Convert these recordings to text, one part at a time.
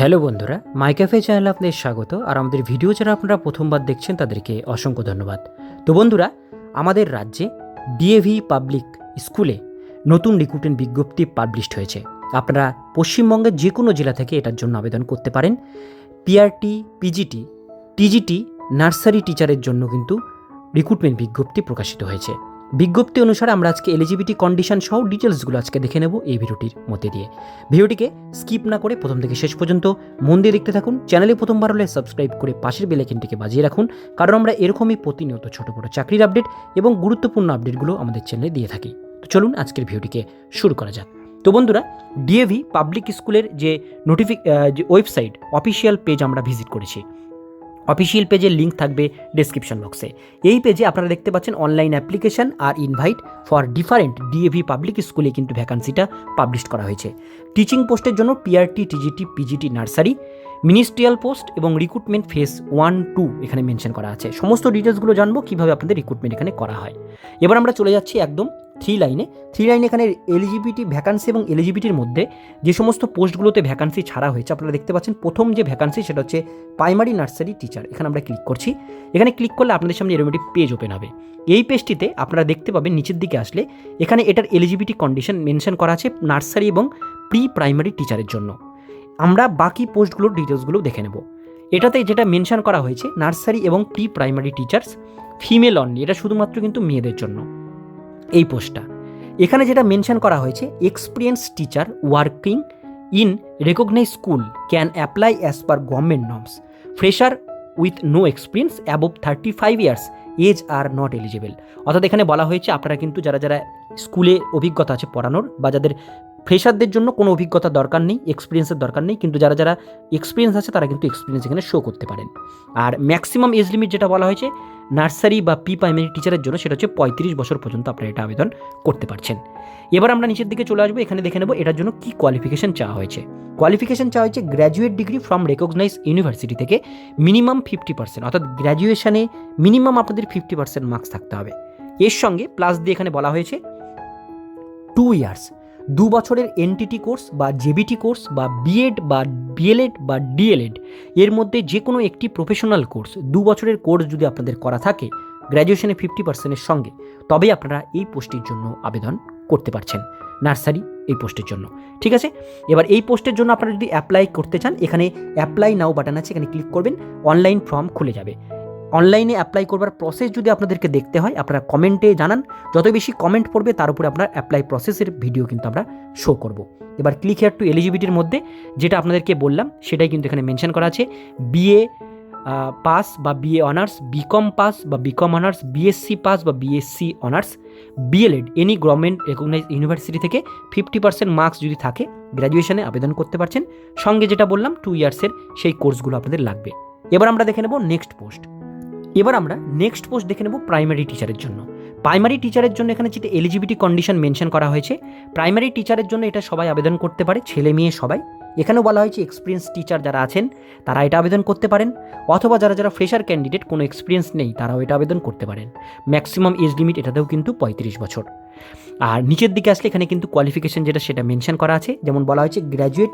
Hello বন্ধুরা, মাই cafe চ্যানেলে আপনাদের স্বাগত, আর আমাদের ভিডিও যারা আপনারা প্রথমবার দেখছেন, তাদেরকে অসংখ্য ধন্যবাদ। তো বন্ধুরা, আমাদের রাজ্যে ডিএভি পাবলিক স্কুলে নতুন রিক্রুটমেন্ট বিজ্ঞপ্তি পাবলিশড হয়েছে। আপনারা পশ্চিমবঙ্গের যে কোনো জেলা থেকে এটার জন্য আবেদন করতে পারেন। পিআরটি পিজিটি টিজিটি নার্সারি টিচারের জন্য কিন্তু রিক্রুটমেন্ট বিজ্ঞপ্তি প্রকাশিত হয়েছে। বিজ্ঞপ্তি অনুসারে আমরা আজকে এলিজিবিলিটি কন্ডিশন সহ ডিটেলসগুলো আজকে দেখে নেব এই ভিডিওটির মধ্যে দিয়ে। ভিডিওটিকে স্কিপ না করে প্রথম থেকে শেষ পর্যন্ত মন দিয়ে দেখতে থাকুন। চ্যানেলে প্রথমবার হলে সাবস্ক্রাইব করে পাশের বেলাইকেনটিকে বাজিয়ে রাখুন, কারণ আমরা এরকমই প্রতিনিয়ত ছোটো বড় চাকরির আপডেট এবং গুরুত্বপূর্ণ আপডেটগুলো আমাদের চ্যানেলে দিয়ে থাকি। তো চলুন আজকের ভিডিওটিকে শুরু করা যাক। তো বন্ধুরা ডিএভি পাবলিক স্কুলের যে নোটিফিক যে ওয়েবসাইট অফিসিয়াল পেজ আমরা ভিজিট করেছি। অফিসিয়াল পেজের লিঙ্ক থাকবে ডেসক্রিপশন বক্সে এই পেজে আপনারা দেখতে পাচ্ছেন online application R invite for different DAV public স্কুলে কিন্তু ভ্যাকান্সিটা পাবলিশ করা হয়েছে। টিচিং পোস্টের জন্য PRT TGT PGT nursery ministerial post এবং রিক্রুটমেন্ট ফেস ওয়ান টু এখানে মেনশন করা আছে। সমস্ত ডিটেলসগুলো জানব কীভাবে আপনাদের রিক্রুটমেন্ট এখানে করা হয়। এবার আমরা চলে যাচ্ছি একদম থ্রি লাইনে থ্রি লাইনে এখানে এলিজিবিলিটি ভ্যাকান্সি এবং এলিজিবিলিটির মধ্যে যে সমস্ত পোস্টগুলোতে ভ্যাকান্সি ছাড়া হয়েছে, আপনারা দেখতে পাচ্ছেন, প্রথম যে ভ্যাকান্সি সেটা হচ্ছে প্রাইমারি নার্সারি টিচার এখানে আমরা ক্লিক করছি। এখানে ক্লিক করলে আপনাদের সামনে এরকম একটি পেজ ওপেন হবে। এই পেজটিতে আপনারা দেখতে পাবেন, নিচের দিকে আসলে এখানে এটার এলিজিবিলিটি কন্ডিশন মেনশন করা আছে নার্সারি এবং প্রি প্রাইমারি টিচারের জন্য। আমরা বাকি পোস্টগুলোর ডিটেলসগুলো দেখে নেব। এটাতে যেটা মেনশন করা হয়েছে নার্সারি এবং pre primary teachers female only এটা শুধুমাত্র কিন্তু মেয়েদের জন্য। এই পোস্টটা। এখানে যেটা মেনশন করা হয়েছে experience teacher working in recognise school can apply as per government norms fresher with no experience above thirty five years age are not eligible অর্থাৎ এখানে বলা হয়েছে, আপনারা কিন্তু যারা যারা স্কুলে অভিজ্ঞতা আছে পড়ানোর বা যাদের ফ্রেশারদের জন্য কোনো অভিজ্ঞতা দরকার নেই এক্সপিরিয়েন্সের দরকার নেই, কিন্তু যারা যারা এক্সপিরিয়েন্স আছে তারা কিন্তু এক্সপিরিয়েন্স এখানে শো করতে পারেন। আর ম্যাক্সিমাম এজ লিমিট যেটা বলা হয়েছে নার্সারি বা প্রি প্রাইমারি টিচারের জন্য সেটা হচ্ছে পঁয়ত্রিশ বছর পর্যন্ত আপনারা এটা আবেদন করতে পারছেন। এবার আমরা নিচের দিকে চলে আসব, এখানে দেখে নেব এটার জন্য কী কোয়ালিফিকেশন চাওয়া হয়েছে। কোয়ালিফিকেশন চাওয়া হয়েছে graduate degree from recognise university থেকে মিনিমাম ফিফটি পার্সেন্ট অর্থাৎ গ্র্যাজুয়েশনে মিনিমাম আপনাদের ফিফটি পার্সেন্ট মার্কস থাকতে হবে। এর সঙ্গে প্লাস দিয়ে এখানে বলা হয়েছে টু ইয়ার্স দু বছরের এনটিটি কোর্স বা জেবিটি কোর্স বা বিএড বা বিএলএড বা ডিএলএড, এর মধ্যে যে কোনো একটি প্রফেশনাল কোর্স দু বছরের কোর্স যদি আপনাদের করা থাকে, গ্র্যাজুয়েশনে ফিফটি পার্সেন্টের সঙ্গে, তবে আপনারা এই পোস্টের জন্য আবেদন করতে পারছেন, নার্সারি এই পোস্টের জন্য। ঠিক আছে? এবার এই পোস্টের জন্য আপনারা যদি অ্যাপ্লাই করতে চান, এখানে অ্যাপ্লাই নাও বাটন আছে, এখানে ক্লিক করবেন, অনলাইন ফর্ম খুলে যাবে। অনলাইনে অ্যাপ্লাই করবার প্রসেস যদি আপনাদেরকে দেখতে হয়, আপনারা কমেন্টে জানান। যত বেশি কমেন্ট পড়বে, তার উপরে আপনার অ্যাপ্লাই প্রসেসের ভিডিও কিন্তু আমরা শো করব। এবার ক্লিক হেয়ার টু এলিজিবিলিটির মধ্যে যেটা আপনাদেরকে বললাম, সেটাই কিন্তু এখানে মেনশন করা আছে। বিএ পাস বা বিএ অনার্স বিকম পাস বা বিকম অনার্স বিএসসি পাস বা BSc honours BElEd any government recognise university থেকে ফিফটি পার্সেন্ট মার্কস যদি থাকে গ্র্যাজুয়েশনে আবেদন করতে পারছেন। সঙ্গে যেটা বললাম টু ইয়ার্সের সেই কোর্সগুলো আপনাদের লাগবে। এবার আমরা দেখে নেব নেক্সট পোস্ট এবার আমরা নেক্সট পোস্ট দেখে নেব প্রাইমারি টিচারের জন্য। প্রাইমারি টিচারের জন্য এখানে যেটা এলিজিবিলিটি কন্ডিশন মেনশন করা হয়েছে প্রাইমারি টিচারের জন্য এটা সবাই আবেদন করতে পারে, ছেলে মেয়ে সবাই। এখানেও বলা হয়েছে এক্সপিরিয়েন্স টিচার যারা আছেন, তারা এটা আবেদন করতে পারেন। অথবা যারা যারা ফ্রেশার ক্যান্ডিডেট কোনো এক্সপিরিয়েন্স নেই, তারাও এটা আবেদন করতে পারেন। ম্যাক্সিমাম এজ লিমিট এটাতেও কিন্তু পঁয়ত্রিশ বছর। আর নিচের দিকে আসলে এখানে কিন্তু কোয়ালিফিকেশন যেটা, সেটা মেনশন করা আছে। যেমন বলা হয়েছে graduate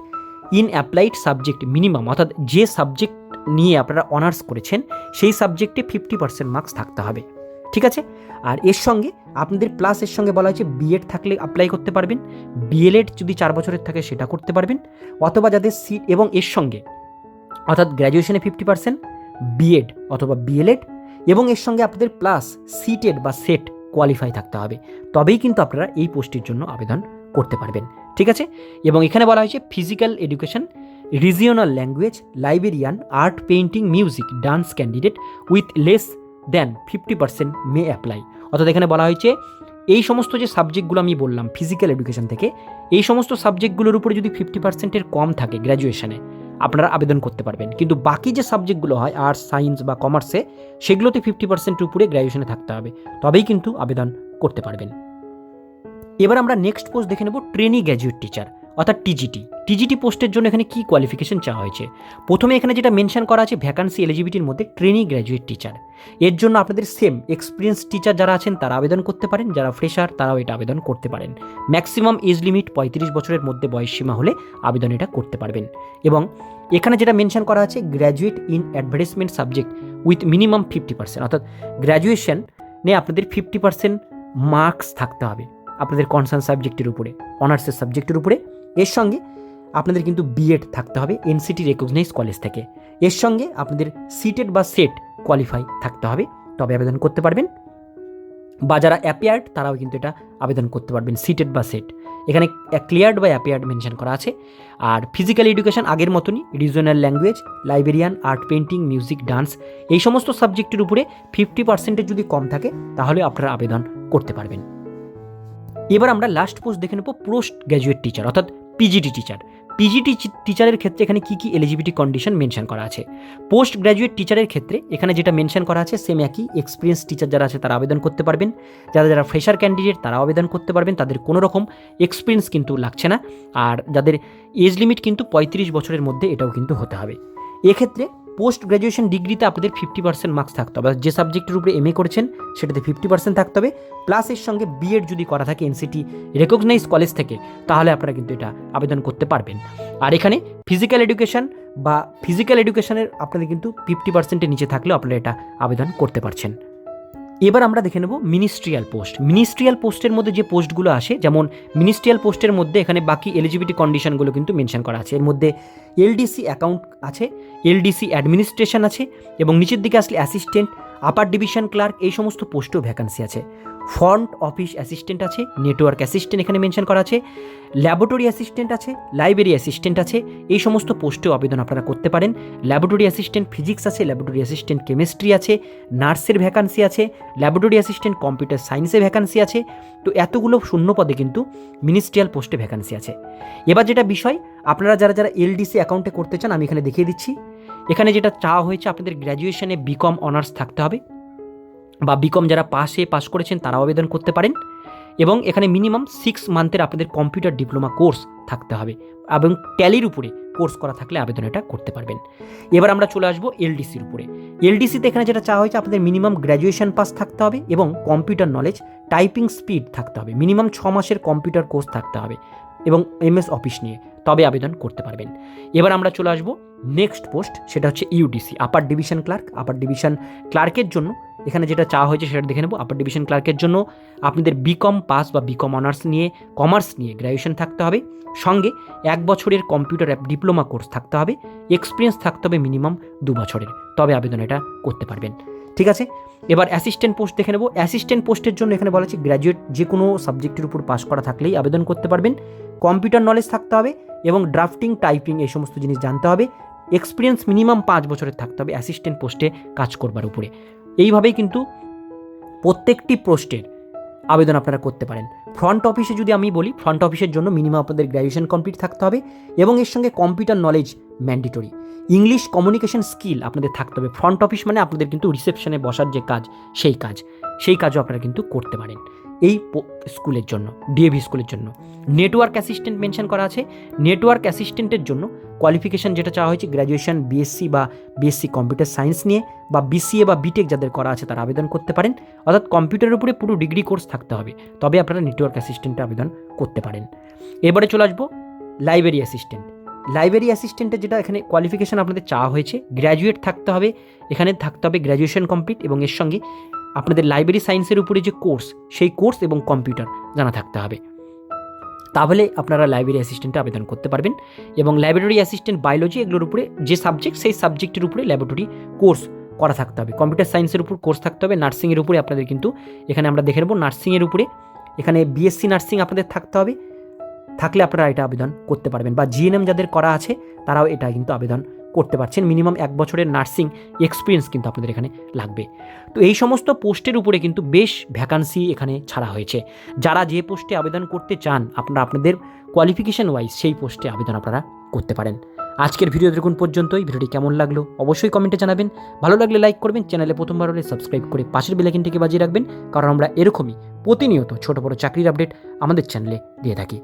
in applied subject minimum অর্থাৎ যে সাবজেক্ট নিয়ে আপনারা অনার্স করেছেন, সেই সাবজেক্টে ফিফটি পার্সেন্ট মার্কস থাকতে হবে। ঠিক আছে? আর এর সঙ্গে আপনাদের প্লাস এর সঙ্গে বলা হয়েছে বিএড থাকলে অ্যাপ্লাই করতে পারবেন বিএলএড যদি চার বছরের থাকে সেটা করতে পারবেন, অথবা যাদের সিট এবং এর সঙ্গে, অর্থাৎ গ্র্যাজুয়েশনে ফিফটি পার্সেন্ট বিএড অথবা বিএলএড এবং এর সঙ্গে আপনাদের প্লাস সিটেড বা সেট কোয়ালিফাই থাকতে হবে, তবেই কিন্তু আপনারা এই পোস্টের জন্য আবেদন করতে পারবেন। ঠিক আছে? এবং এখানে বলা হয়েছে physical education regional language librarian art painting music dance candidate with less than fifty percent may apply অর্থাৎ এখানে বলা হয়েছে, এই সমস্ত যে সাবজেক্টগুলো আমি বললাম ফিজিক্যাল এডুকেশন থেকে, এই সমস্ত সাবজেক্টগুলোর উপরে যদি ফিফটি পার্সেন্টের কম থাকে গ্র্যাজুয়েশনে আপনারা আবেদন করতে পারবেন। কিন্তু বাকি যে সাবজেক্টগুলো হয় আর্টস সায়েন্স বা কমার্সে সেগুলোতে ফিফটি পার্সেন্টের উপরে গ্র্যাজুয়েশনে থাকতে হবে। তবেই কিন্তু আবেদন করতে পারবেন। এবার আমরা নেক্সট পোস্ট দেখে নেব ট্রেনি গ্র্যাজুয়েট টিচার অর্থাৎ টিজিটি টিজিটি পোস্টের জন্য এখানে কী কোয়ালিফিকেশন চাওয়া হয়েছে? প্রথমে এখানে যেটা মেনশন করা আছে ভ্যাকান্সি এলিজিবিলিটির মধ্যে ট্রেনি গ্র্যাজুয়েট টিচার এর জন্য আপনাদের সেম এক্সপিরিয়েন্স টিচার যারা আছেন তারা আবেদন করতে পারেন, যারা ফ্রেশার তারাও এটা আবেদন করতে পারেন। ম্যাক্সিমাম এজ লিমিট পঁয়ত্রিশ বছরের মধ্যে বয়স সীমা হলে আবেদন এটা করতে পারবেন। এবং এখানে যেটা মেনশন করা আছে graduate in advertisement subject with minimum fifty percent অর্থাৎ গ্র্যাজুয়েশন নিয়ে আপনাদের ফিফটি পার্সেন্ট মার্কস থাকতে হবে আপনাদের কনসার্ন সাবজেক্টের উপরে অনার্সের সাবজেক্টের উপরে। এর সঙ্গে আপনাদের কিন্তু বিএড থাকতে হবে এনসিটি রেকগনাইজ কলেজ থেকে। এর সঙ্গে আপনাদের সিটেড বা সেট কোয়ালিফাই থাকতে হবে, তবে আবেদন করতে পারবেন। বা যারা অ্যাপিয়ার্ড তারাও কিন্তু এটা আবেদন করতে পারবেন সিটেড বা সেট এখানে ক্লিয়ার্ড বা অ্যাপিয়ার্ড মেনশন করা আছে। আর ফিজিক্যাল এডুকেশন আগের মতনই regional language librarian art painting music dance এই সমস্ত সাবজেক্টের উপরে ফিফটি পার্সেন্টের যদি কম থাকে, তাহলে আপনারা আবেদন করতে পারবেন। এবার আমরা লাস্ট পোস্ট দেখে নেব পোস্ট গ্র্যাজুয়েট টিচার অর্থাৎ পিজিটি টিচার পিজিটি টিচারের ক্ষেত্রে এখানে কী কী এলিজিবিলিটি কন্ডিশন মেনশন করা আছে? পোস্ট গ্র্যাজুয়েট টিচারের ক্ষেত্রে এখানে যেটা মেনশন করা আছে সেম একই এক্সপিরিয়েন্স টিচার যারা আছে তারা আবেদন করতে পারবেন। যারা যারা ফ্রেশার ক্যান্ডিডেট তারা আবেদন করতে পারবেন, তাদের কোনো রকম এক্সপিরিয়েন্স কিন্তু লাগছে না। আর যাদের এজ লিমিট কিন্তু পঁয়ত্রিশ বছরের মধ্যে এটাও কিন্তু হতে হবে। এক্ষেত্রে পোস্ট গ্র্যাজুয়েশন ডিগ্রিতে আপনাদের ফিফটি পার্সেন্ট মার্কস থাকতে হবে। যে সাবজেক্টের উপরে এম এ করেছেন, সেটাতে ফিফটি পার্সেন্ট থাকতে হবে। প্লাস এর সঙ্গে বিএড যদি করা থাকে এনসিটি রেকগনাইজ কলেজ থেকে, তাহলে আপনারা কিন্তু এটা আবেদন করতে পারবেন। আর এখানে ফিজিক্যাল এডুকেশন বা ফিজিক্যাল এডুকেশনের আপনাদের কিন্তু ফিফটি পার্সেন্টের নিচে থাকলেও আপনারা এটা আবেদন করতে পারছেন। এবার আমরা দেখে নেব মিনিস্ট্রিয়াল পোস্ট মিনিস্ট্রিয়াল পোস্টের মধ্যে যে পোস্টগুলো আসে, যেমন মিনিস্ট্রিয়াল পোস্টের মধ্যে এখানে বাকি এলিজিবিলিটি কন্ডিশনগুলো কিন্তু মেনশন করা আছে। এর মধ্যে এলডিসি অ্যাকাউন্ট আছে, এলডিসি অ্যাডমিনিস্ট্রেশন আছে এবং নিচের দিকে আসলে অ্যাসিস্ট্যান্ট আপার ডিভিশন ক্লার্ক এই সমস্ত পোস্টেও ভ্যাকান্সি আছে। ফ্রন্ট অফিস অ্যাসিস্ট্যান্ট আছে নেটওয়ার্ক অ্যাসিস্ট্যান্ট এখানে মেনশন করা আছে ল্যাবরেটরি অ্যাসিস্ট্যান্ট আছে, লাইব্রেরি অ্যাসিস্ট্যান্ট আছে, এই সমস্ত পোস্টেও আবেদন আপনারা করতে পারেন। ল্যাবরেটরি অ্যাসিস্ট্যান্ট ফিজিক্স আছে, ল্যাবরেটরি অ্যাসিস্ট্যান্ট কেমিস্ট্রি আছে, নার্সের ভ্যাকান্সি আছে, ল্যাবরেটরি অ্যাসিস্ট্যান্ট কম্পিউটার সায়েন্সে ভ্যাকান্সি আছে। তো এতগুলো শূন্য পদে কিন্তু মিনিস্ট্রিয়াল পোস্টে ভ্যাকান্সি আছে। এবার যেটা বিষয়, আপনারা যারা যারা এলডিসি অ্যাকাউন্টে করতে চান, আমি এখানে দেখিয়ে দিচ্ছি। এখানে যেটা চাওয়া হয়েছে, আপনাদের গ্র্যাজুয়েশনে বিকম অনার্স থাকতে হবে। বা বিকম যারা পাশে পাস করেছেন, তারাও আবেদন করতে পারেন। এবং এখানে মিনিমাম সিক্স মান্থের আপনাদের কম্পিউটার ডিপ্লোমা কোর্স থাকতে হবে এবং ট্যালির উপরে কোর্স করা থাকলে আবেদন এটা করতে পারবেন। এবার আমরা চলে আসব এলডিসির উপরে। এলডিসিতে এখানে যেটা চাওয়া হয়েছে, আপনাদের মিনিমাম গ্র্যাজুয়েশন পাস থাকতে হবে এবং কম্পিউটার নলেজ টাইপিং স্পিড থাকতে হবে। মিনিমাম ছ মাসের কম্পিউটার কোর্স থাকতে হবে এবং এমএস অফিস নিয়ে তবে আবেদন করতে পারবেন। এবার আমরা চলে আসব নেক্সট পোস্ট সেটা হচ্ছে UDC upper division clerk upper division ক্লার্কের জন্য এখানে যেটা চাওয়া হয়েছে সেটা দেখে নেব আপার ডিভিশন ক্লার্কের জন্য। আপনাদের বিকম পাস বা বিকম অনার্স নিয়ে কমার্স নিয়ে গ্র্যাজুয়েশন থাকতে হবে। সঙ্গে এক বছরের কম্পিউটার অ্যাপ ডিপ্লোমা কোর্স থাকতে হবে। এক্সপিরিয়েন্স থাকতে হবে মিনিমাম দু বছরের। তবে আবেদন এটা করতে পারবেন। ঠিক আছে? এবার অ্যাসিস্ট্যান্ট পোস্ট দেখে নেব। অ্যাসিস্ট্যান্ট পোস্টের জন্য এখানে বলা হচ্ছে গ্র্যাজুয়েট যে কোনো সাবজেক্টের উপর পাস করা থাকলেই আবেদন করতে পারবেন। কম্পিউটার নলেজ থাকতে হবে এবং ড্রাফটিং টাইপিং এই সমস্ত জিনিস জানতে হবে। এক্সপিরিয়েন্স মিনিমাম পাঁচ বছরের থাকতে হবে অ্যাসিস্ট্যান্ট পোস্টে কাজ করবার উপরে। এইভাবেই কিন্তু প্রত্যেকটি পোস্টের আবেদন আপনারা করতে পারেন। ফ্রন্ট অফিসে যদি আমি বলি ফ্রন্ট অফিসের জন্য মিনিমাম আপনাদের গ্র্যাজুয়েশন কমপ্লিট থাকতে হবে এবং এর সঙ্গে computer knowledge mandatory English communication skill আপনাদের থাকতে হবে। ফ্রন্ট অফিস মানে আপনাদের কিন্তু রিসেপশনে বসার যে কাজ, সেই কাজ, সেই কাজও আপনারা কিন্তু করতে পারেন। এই স্কুলের জন্য ডিএভি স্কুলের জন্য। নেটওয়ার্ক অ্যাসিস্ট্যান্ট মেনশন করা আছে। নেটওয়ার্ক অ্যাসিস্ট্যান্টের জন্য কোয়ালিফিকেশন যেটা চাওয়া হয়েছে গ্র্যাজুয়েশন বিএসসি বা বিএসসি কম্পিউটার সায়েন্স নিয়ে বা বিসিএ বা বিটেক যাদের করা আছে তারা আবেদন করতে পারেন। অর্থাৎ কম্পিউটারের উপরে পুরো ডিগ্রি কোর্স থাকতে হবে। তবে আপনারা নেটওয়ার্ক অ্যাসিস্ট্যান্টে আবেদন করতে পারেন। এবারে চলে আসব লাইব্রেরি অ্যাসিস্ট্যান্ট লাইব্রেরি অ্যাসিস্ট্যান্টের যেটা এখানে কোয়ালিফিকেশান আপনাদের চাওয়া হয়েছে গ্র্যাজুয়েট থাকতে হবে। এখানে থাকতে হবে গ্র্যাজুয়েশন কমপ্লিট এবং এর সঙ্গে আপনাদের লাইব্রেরি সায়েন্সের উপরে যে কোর্স সেই কোর্স এবং কম্পিউটার জানা থাকতে হবে। তাহলে আপনারা লাইব্রেরি অ্যাসিস্ট্যান্টে আবেদন করতে পারবেন এবং লাইব্রেরি অ্যাসিস্ট্যান্ট বায়োলজি এগুলোর উপরে যে সাবজেক্ট সেই সাবজেক্টের উপরে ল্যাবরেটরি কোর্স করা থাকতে হবে। কম্পিউটার সায়েন্সের উপর কোর্স থাকতে হবে নার্সিংয়ের উপরে আপনাদের কিন্তু এখানে আমরা দেখে নেব নার্সিংয়ের উপরে। এখানে বিএসসি নার্সিং আপনাদের থাকতে হবে, থাকলে আপনারা এটা আবেদন করতে পারবেন। বা জিএনএম যাদের করা আছে, তারাও এটা কিন্তু আবেদন করতে পারছেন। মিনিমাম এক বছরের নার্সিং এক্সপিরিয়েন্স কিন্তু আপনাদের এখানে লাগবে। তো এই সমস্ত পোস্টের উপরে কিন্তু বেশ ভ্যাকান্সি এখানে ছাড়া হয়েছে। যারা যে পোস্টে আবেদন করতে চান, আপনারা আপনাদের কোয়ালিফিকেশন ওয়াইজ সেই পোস্টে আবেদন আপনারা করতে পারেন। আজকের ভিডিও দেখুন পর্যন্তই। ভিডিওটি কেমন লাগল অবশ্যই কমেন্টে জানাবেন। ভালো লাগলে লাইক করবেন চ্যানেলে প্রথমবার হলে সাবস্ক্রাইব করে পাশের বেলাইকিনটিকে বাজিয়ে রাখবেন, কারণ আমরা এরকমই প্রতিনিয়ত ছোট বড় চাকরির আপডেট আমাদের চ্যানেলে দিয়ে থাকি।